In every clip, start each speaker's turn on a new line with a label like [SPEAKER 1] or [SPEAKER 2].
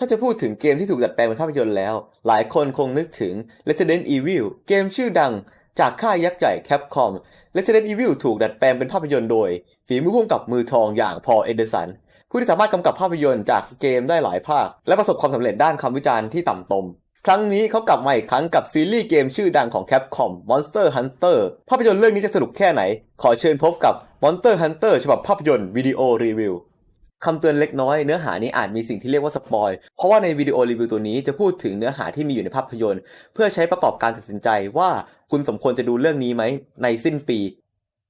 [SPEAKER 1] ถ้าจะพูดถึงเกมที่ถูกดัดแปลงเป็นภาพยนตร์แล้ว หลายคนคงนึกถึง Resident Evil เกมชื่อดังจากค่ายยักษ์ใหญ่ Capcom Resident Evil ถูกดัดแปลงเป็นภาพยนตร์โดย ฝีมือผู้กำกับมือทองอย่างพอเอเดอร์สัน ผู้ที่สามารถกำกับภาพยนตร์จากเกมได้หลายภาค และประสบความสำเร็จด้านคำวิจารณ์ที่ต่ำตม ครั้งนี้เขากลับมาอีกครั้งกับซีรีส์เกมชื่อดังของ Capcom Monster Hunter ภาพยนตร์เรื่องนี้จะสนุกแค่ไหน ขอเชิญพบกับ Monster Hunter ฉบับภาพยนตร์วิดีโอรีวิว คำเตือนเล็กน้อยเนื้อหานี้อาจมีสิ่งที่เรียกว่าสปอยเพราะว่าในวิดีโอรีวิวตัวนี้จะพูดถึงเนื้อหาที่มีอยู่ในภาพยนตร์ เพื่อใช้ประกอบการตัดสินใจว่าคุณสมควรจะดูเรื่องนี้ไหมในสิ้นปี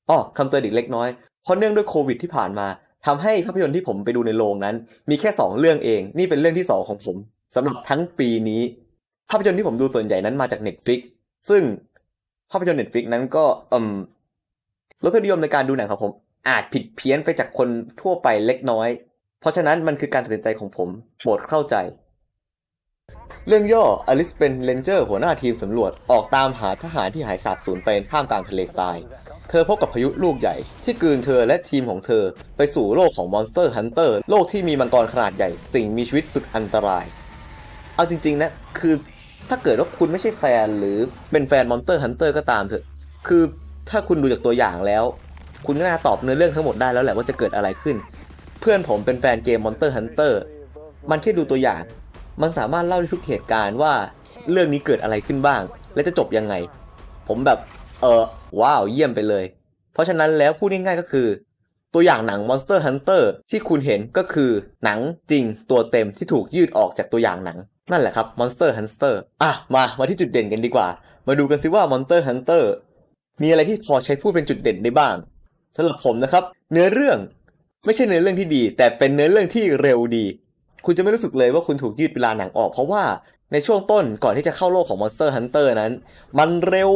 [SPEAKER 1] อ้อคำเตือนอีกเล็กน้อยเพราะเนื่องด้วยโควิดที่ผ่านมาทำให้ภาพยนตร์ที่ผมไปดูในโรงนั้น มีแค่ 2 เรื่องเอง นี่เป็นเรื่องที่ 2 ของผมสำหรับทั้งปีนี้ ภาพยนตร์ที่ผมดูส่วนใหญ่นั้นมาจาก Netflix ซึ่งภาพยนตร์ Netflix นั้นก็อืมรสนิยมในการดูหนังของผม อาจผิดเพี้ยนไปจากคนทั่วไปเล็กน้อย เพราะฉะนั้นมันคือการตัดสินใจของผมโปรดเข้าใจ เรื่องย่ออลิสเป็นเรนเจอร์หัวหน้าทีมสำรวจออกตามหาทหารที่หายสาบสูญไปท่ามกลางทะเลทราย เธอพบกับพายุลูกใหญ่ ที่กลืนเธอและทีมของเธอไปสู่โลกของมอนสเตอร์ฮันเตอร์โลกที่มีมังกรขนาดใหญ่สิ่งมีชีวิตสุดอันตราย เอาจริง ๆ นะ คือถ้าเกิดว่าคุณไม่ใช่แฟนหรือเป็นแฟนมอนสเตอร์ฮันเตอร์ก็ตามเถอะ คือถ้าคุณดูจากตัวอย่างแล้ว คุณก็น่าตอบเนื้อเรื่องทั้งหมดได้แล้วแหละว่าจะเกิดอะไรขึ้น เพื่อนผมเป็นแฟนเกม Monster Hunter มันแค่ดูตัวอย่าง มันสามารถเล่าได้ทุกเหตุการณ์ว่าเรื่องนี้เกิดอะไรขึ้นบ้าง และจะจบยังไง ผมแบบเออว้าวเยี่ยมไปเลย เพราะฉะนั้นแล้วพูดง่ายๆก็คือ ตัวอย่างหนัง Monster Hunter ที่คุณเห็นก็คือหนังจริงตัวเต็มที่ถูกยืดออกจากตัวอย่างหนัง นั่นแหละครับ Monster Hunter อะมามาที่จุดเด่นกันดีกว่า มาดูกันซิว่า Monster Hunter มีอะไรที่พอใช้พูดเป็นจุดเด่นได้บ้าง สำหรับผมนะครับ เนื้อเรื่องไม่ใช่เนื้อเรื่องที่ดี แต่เป็นเนื้อเรื่องที่เร็วดี คุณจะไม่รู้สึกเลยว่าคุณถูกยืดเวลาหนังออก เพราะว่าในช่วงต้นก่อนที่จะเข้าโลกของ Monster Hunter นั้น มันเร็ว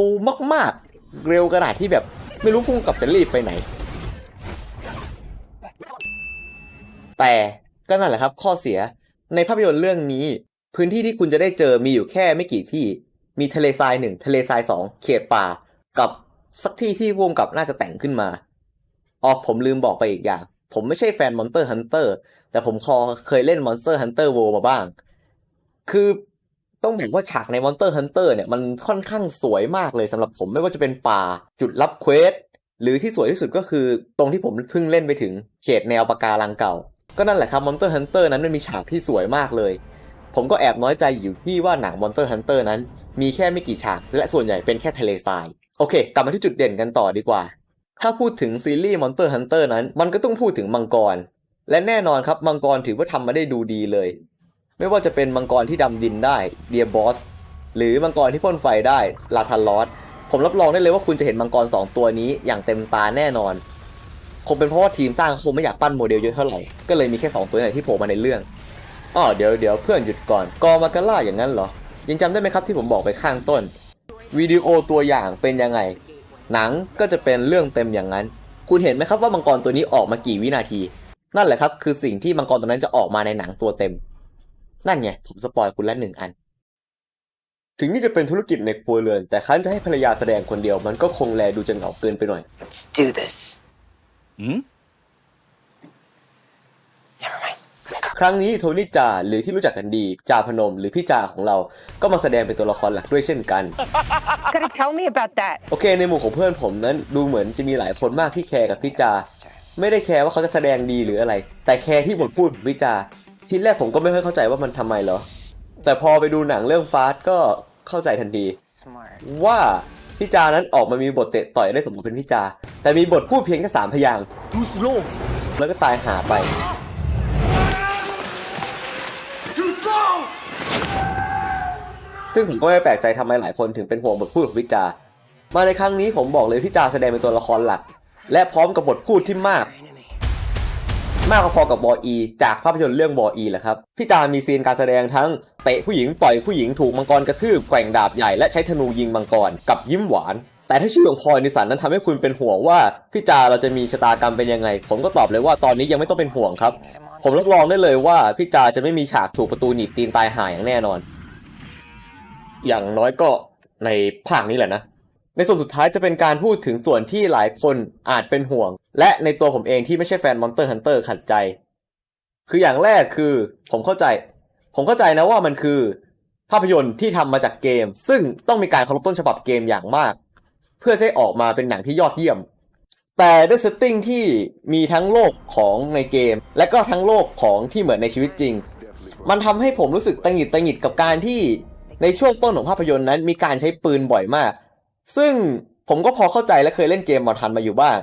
[SPEAKER 1] มากๆ เร็วกระดาษที่แบบไม่รู้พุ่งกับจะรีบไปไหน แต่ก็นั่นแหละครับ ข้อเสียในภาพยนตร์เรื่องนี้ พื้นที่ที่คุณจะได้เจอมีอยู่แค่ไม่กี่ที่ มีทะเลทรายหนึ่งทะเลทรายสองเขตป่า กับสักที่ที่วงกับน่าจะแต่งขึ้นมา อ๋อผมลืมบอกไปอีกอย่าง ผมไม่ใช่แฟน Monster Hunter แต่ผมคอเคยเล่น Monster Hunter World มาบ้าง คือต้องบอกว่าฉากใน Monster Hunter เนี่ยมันค่อนข้างสวยมากเลยสำหรับผมไม่ว่าจะเป็นป่าจุดรับเควสหรือที่สวยที่สุดก็คือตรงที่ผมเพิ่งเล่นไปถึงเขตแนวปะการังเก่า ก็นั่นแหละครับ Monster Hunter นั้นมันมีฉากที่สวยมากเลย ผมก็แอบน้อยใจอยู่ที่ว่าหนัง Monster Hunter นั้น มีแค่ไม่กี่ฉากและส่วนใหญ่เป็นแค่ทะเลทราย โอเค กลับมาที่จุดเด่นกันต่อดีกว่า ถ้าพูดถึงซีรีส์ Monster Hunter นั้น มันก็ต้องพูดถึงมังกร และแน่นอนครับมังกรถือว่าทำมาได้ดูดีเลย ไม่ว่าจะเป็นมังกรที่ดำดินได้เดียบอสหรือมังกรที่พ่นไฟได้ลาทันลอสผมรับรองได้เลยว่าคุณจะเห็นมังกร 2 ตัวนี้อย่างเต็มตาแน่นอน คงเป็นเพราะว่าทีมสร้างคงไม่อยากปั้นโมเดลเยอะเท่าไหร่ ก็เลยมีแค่ 2 ตัวนี้ที่โผล่มาในเรื่องอ๋อเดี๋ยวเดี๋ยวเพื่อนหยุดก่อนกอมาการ่าอย่างนั้นเหรอ ยังจำได้ไหมครับที่ผมบอกไปข้างต้นวิดีโอตัวอย่างเป็นยังไง หนังก็จะเป็นเรื่องเต็มอย่างนั้น คุณเห็นไหมครับว่ามังกรตัวนี้ออกมากี่วินาที นั่นแหละครับ คือสิ่งที่มังกรตัวนั้นจะออกมาในหนังตัวเต็ม นั่นไงผมสปอยคุณละหนึ่งอัน ถึงนี่จะเป็นธุรกิจในครัวเรือน แต่คันจะให้ภรรยาแสดงคนเดียวมันก็คงแลดูจะเหงาเกินไปหน่อย
[SPEAKER 2] Let's do this.
[SPEAKER 3] Hmm?
[SPEAKER 2] Never mind. Let's go.
[SPEAKER 1] ค รั้งนี้โทนี่จาหรือที่รู้จักกันดีจาพนม หรือพี่จาของเราก็มาแสดงเป็นตัวละครหลักด้วยเช่นกัน
[SPEAKER 4] Gotta tell me about that.
[SPEAKER 1] โอเคในหมู่ของเพื่อนผมนั้นดูเหมือนจะมีหลายคนมากที่แคร์กับพี่จา ไม่ได้แคร์ว่าเขาจะแสดงดีหรืออะไร แต่แคร์ที่บทพูดของพี่จา ทีแรกผมก็ไม่ค่อยเข้าใจว่ามันทำไมเหรอ แต่พอไปดูหนังเรื่องฟาสก็เข้าใจทันที
[SPEAKER 2] Smart.
[SPEAKER 1] ว่าพี่จานั้นออกมามีบทเตะต่อยได้ผมเป็นพี่จา แต่มีบทพูดเพียงแค่สามพยางค์ดูสโลแล้วก็ตายหาไป ซึ่งผมก็ไม่แปลกใจทำไมหลายคนถึงเป็นห่วงบทพูดของพี่จา มาในครั้งนี้ผมบอกเลยพี่จาแสดงเป็นตัวละครหลัก และพร้อมกับบทพูดที่มาก มากพอๆกับบออี จากภาพยนตร์เรื่องบออีแหละครับพี่จามีซีนการแสดงทั้งเตะผู้หญิงปล่อยผู้หญิงถูกมังกรกระทืบแกว่งดาบใหญ่และใช้ธนูยิงมังกรกับยิ้มหวานแต่ถ้าชื่อของพลอยนิสันนั้นทำให้คุณเป็นห่วงว่าพี่จาเราจะมีชะตากรรมเป็นยังไง ผมก็ตอบเลยว่าตอนนี้ยังไม่ต้องเป็นห่วงครับ ผมรับรองได้เลยว่าพี่จาจะไม่มีฉากถูกประตูหนีบตีนตายหายอย่างแน่นอน อย่างน้อยก็ในภาคนี้แหละนะ ในส่วนสุดท้ายจะเป็นการพูดถึงส่วนที่หลายคนอาจเป็นห่วง และในตัวผมเองที่ไม่ใช่แฟน Monster Hunter ขัดใจ คืออย่างแรกคือผมเข้าใจ ผมเข้าใจนะว่ามันคือ ภาพยนตร์ที่ทำมาจากเกม ซึ่งต้องมีการเคารพต้นฉบับเกมอย่างมาก เพื่อจะให้ออกมาเป็นหนังที่ยอดเยี่ยมแต่ด้วยเซตติ้งที่มีทั้งโลกของในเกม และก็ทั้งโลกของที่เหมือนในชีวิตจริง มันทำให้ผมรู้สึกตังหิดตังหิดกับการที่ ในช่วงต้นของภาพยนตร์นั้นมีการใช้ปืนบ่อยมาก ซึ่งผมก็พอเข้าใจและเคยเล่นเกมมอนทันมาอยู่บ้าง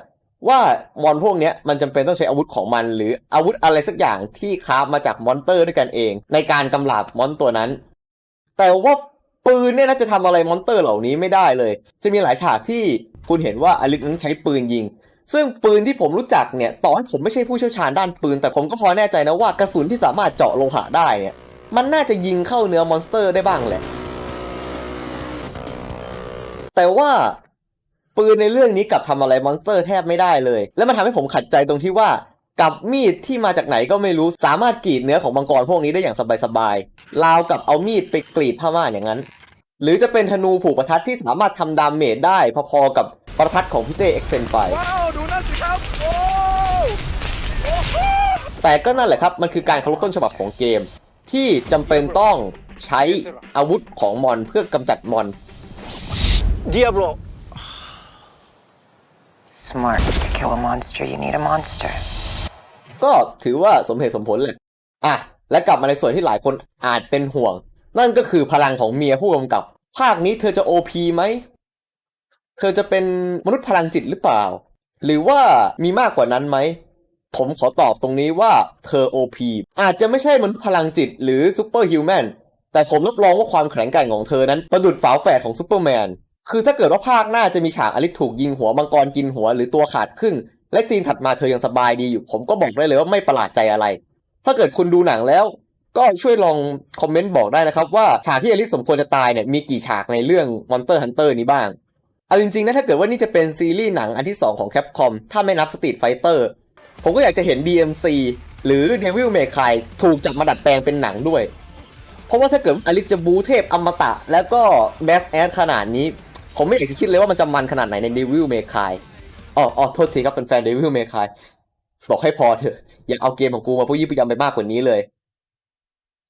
[SPEAKER 1] ว่ามอนพวกเนี้ยมันจำเป็นต้องใช้อาวุธของมัน หรืออาวุธอะไรสักอย่างที่คราฟมาจากมอนเตอร์ด้วยกันเอง ในการกำราบมอนตัวนั้น แต่ว่าปืนเนี่ยน่าจะทำอะไรมอนเตอร์เหล่านี้ไม่ได้เลย จะมีหลายฉากที่คุณเห็นว่าอลิสนั้นใช้ปืนยิง ซึ่งปืนที่ผมรู้จักเนี่ยต่อให้ผมไม่ใช่ผู้เชี่ยวชาญด้านปืน แต่ผมก็พอแน่ใจนะว่ากระสุนที่สามารถเจาะโลหะได้เนี่ย มันน่าจะยิงเข้าเนื้อมอนสเตอร์ได้บ้างแหละ แต่ว่าปืนในเรื่องนี้กลับทำอะไรมอนสเตอร์แทบไม่ได้เลย และมันทำให้ผมขัดใจตรงที่ว่ากับมีดที่มาจากไหนก็ไม่รู้สามารถกรีดเนื้อของมังกรพวกนี้ได้อย่างสบายๆราวกับเอามีดไปกรีดผ้าม่านอย่างนั้น หรือจะเป็นธนูผูกประทัดที่สามารถทำดาเมจได้พอๆกับประทัดของพี่เต้เอ็กเซนไฟ
[SPEAKER 3] ว้าวดูนั่นสิครับโอ้
[SPEAKER 1] แต่ก็นั่นแหละครับ มันคือการเคารพต้นฉบับของเกม ที่จำเป็นต้องใช้อาวุธของมอนเพื่อกำจัดมอน
[SPEAKER 3] Diablo
[SPEAKER 2] Smart. To kill a monster, you need a monster.
[SPEAKER 1] ก็ถือว่าสมเหตุสมผลแหละอะ และกลับมาในส่วนที่หลายคนอาจเป็นห่วง นั่นก็คือพลังของเมียผู้กำกับ ภาคนี้เธอจะ OP ไหม เธอจะเป็นมนุษย์พลังจิตหรือเปล่า หรือว่ามีมากกว่านั้นไหม ผมขอตอบตรงนี้ว่าเธอ OP อาจจะไม่ใช่มนุษย์พลังจิตหรือซูเปอร์ฮิวแมนแต่ผมรับรองว่าความแข็งแกร่งของเธอนั้นประดุดฝาแฝดของซูเปอร์แมนคือถ้าเกิดว่าภาคหน้าจะมีฉากอลิสถูกยิงหัวมังกรกินหัวหรือตัวขาดครึ่ง และซีนถัดมาเธอยังสบายดีอยู่ ผมก็บอกได้เลยว่าไม่ประหลาดใจอะไร ถ้าเกิดคุณดูหนังแล้ว ก็ช่วยลองคอมเมนต์บอกได้นะครับว่าฉากที่อลิสสมควรจะตายเนี่ยมีกี่ฉากในเรื่อง Monster Hunter นี้บ้างเอาจริงๆนะถ้าเกิดว่านี่จะเป็นซีรีส์หนังอันที่ 2 ของ Capcom ถ้าไม่นับ Street Fighter ผมก็อยากจะเห็น DMC หรือ Devil May Cry ถูกจับมาดัดแปลงเป็นหนังด้วย เพราะว่าถ้าเกิดอลิจะบูเทพอมตะ แล้วก็แบสแอดขนาดนี้ ผมไม่อยากจะคิดเลยว่ามันจะมันขนาดไหนใน Devil May Cry อ๋ออ๋อโทษทีครับแฟนๆ Devil May Cry บอกให้พอเถอะ อย่าเอาเกมของกูมาปุ้ยี่ปยยำไปมากกว่านี้เลย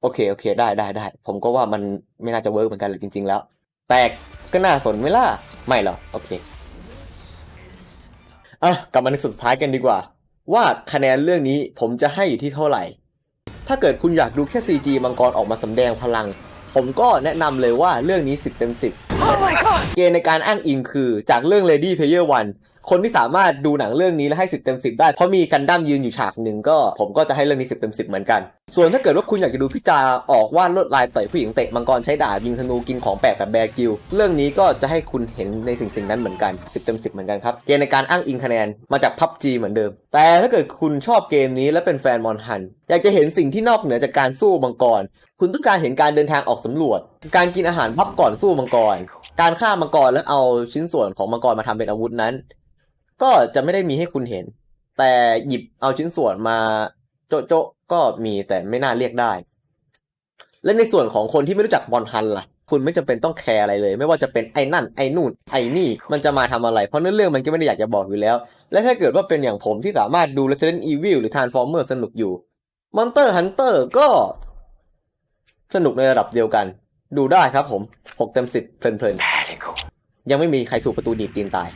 [SPEAKER 1] โอเค โอเค ได้ได้ได้ ผมก็ว่ามันไม่น่าจะเวิร์กเหมือนกันเลยจริง ๆ แล้ว แต่ก็น่าสนไหมล่ะ ไม่หรอ โอเค อะ กลับมาในสุดท้ายกันดีกว่า ว่าคะแนนเรื่องนี้ผมจะให้อยู่ที่เท่าไหร่ ถ้าเกิดคุณอยากดูแค่ CG มังกรออกมาสำแดงพลัง ผมก็แนะนำเลยว่าเรื่องนี้ 10 เต็ม 10
[SPEAKER 4] Oh my god!
[SPEAKER 1] เกณฑ์ในการอ้างอิงคือจากเรื่อง Lady Player One คนที่สามารถดูหนังเรื่องนี้และให้ 10 เต็ม 10 ได้ เพราะมีกันดั้มยืนอยู่ฉากหนึ่งก็ ผมก็จะให้เรื่องนี้ 10 เต็ม 10 เหมือนกัน ส่วนถ้าเกิดว่าคุณอยากจะดูพี่จาออกวาดลวดลายต่อยผู้หญิงเตะมังกรใช้ดาบยิงธนูกินของแปลกแบบแบกิลเรื่องนี้ก็จะให้คุณเห็นในสิ่งสิ่งนั้นเหมือนกัน 10 เต็ม 10 เหมือนกันครับ เกณฑ์ในการอ้างอิงคะแนนมาจาก PUBG เหมือนเดิม แต่ถ้าเกิดคุณชอบเกมนี้และเป็นแฟนมอนฮัน อยากจะเห็นสิ่งที่นอกเหนือจากการสู้มังกร คุณต้องการเห็นการเดินทางออกสำรวจ การกินอาหารพับก่อนสู้มังกร การฆ่ามังกรแล้วเอาชิ้นส่วนของมังกรมาทำเป็นอาวุธนั้น ก็จะไม่ได้มีให้คุณเห็น แต่หยิบเอาชิ้นส่วนมาโจะโจะก็มีแต่ไม่น่าเรียกได้ และในส่วนของคนที่ไม่รู้จักบอลฮันล่ะ คุณไม่จำเป็นต้องแคร์อะไรเลย ไม่ว่าจะเป็นไอ้นั่นไอ้นู่นไอ้นี่มันจะมาทำอะไร เพราะเนื้อเรื่องมันก็ไม่ได้อยากจะบอกอยู่แล้ว และถ้าเกิดว่าเป็นอย่างผมที่สามารถดู Resident Evil หรือ Transformer สนุกอยู่ Monster Hunter ก็ สนุกในระดับเดียวกัน ดูได้ครับผม6เต็ม10เพลิน
[SPEAKER 2] Radical.
[SPEAKER 1] ๆยังไม่มีใครถูกประตูดีดตีนตาย